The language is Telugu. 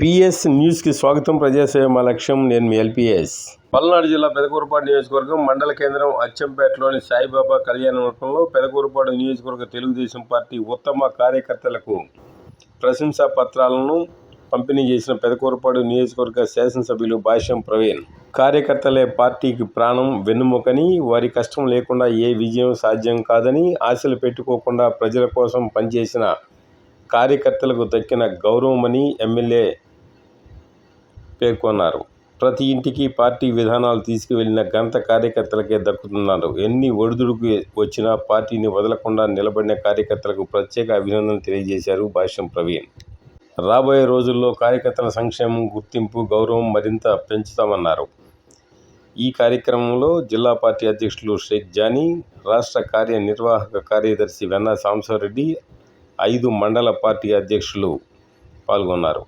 పిఎస్ న్యూస్కి స్వాగతం ప్రజాసేవ మా లక్ష్యం. నేను మీ ఎల్పిఎస్. పల్నాడు జిల్లా పెదకూరుపాడు నియోజకవర్గం మండల కేంద్రం అచ్చంపేటలోని సాయిబాబా కళ్యాణ మండపంలో పెదకూరుపాడు నియోజకవర్గ తెలుగుదేశం పార్టీ ఉత్తమ కార్యకర్తలకు ప్రశంసా పత్రాలను పంపిణీ చేసిన పెదకూరుపాడు నియోజకవర్గ శాసనసభ్యులు భాష్యం ప్రవీణ్. కార్యకర్తలే పార్టీకి ప్రాణం వెన్నుముకని వారి కష్టం లేకుండా ఏ విజయం సాధ్యం కాదని ఆశలు పెట్టుకోకుండా ప్రజల కోసం పనిచేసిన కార్యకర్తలకు దక్కిన గౌరవమని ఎమ్మెల్యే పేర్కొన్నారు. ప్రతి ఇంటికి పార్టీ విధానాలు తీసుకువెళ్ళిన ఘనత కార్యకర్తలకే దక్కుతున్నారు ఎన్ని ఒడిదుడుకు వచ్చినా పార్టీని వదలకుండా నిలబడిన కార్యకర్తలకు ప్రత్యేక అభినందనలు తెలియజేశారు భాష్యం ప్రవీణ్. రాబోయే రోజుల్లో కార్యకర్తల సంక్షేమం గుర్తింపు గౌరవం మరింత పెంచుతామన్నారు. ఈ కార్యక్రమంలో జిల్లా పార్టీ అధ్యక్షులు షేక్ జానీ రాష్ట్ర కార్యనిర్వాహక కార్యదర్శి వెన్న సాంబశివరెడ్డి ఐదు మండల పార్టీ అధ్యక్షులు పాల్గొన్నారు.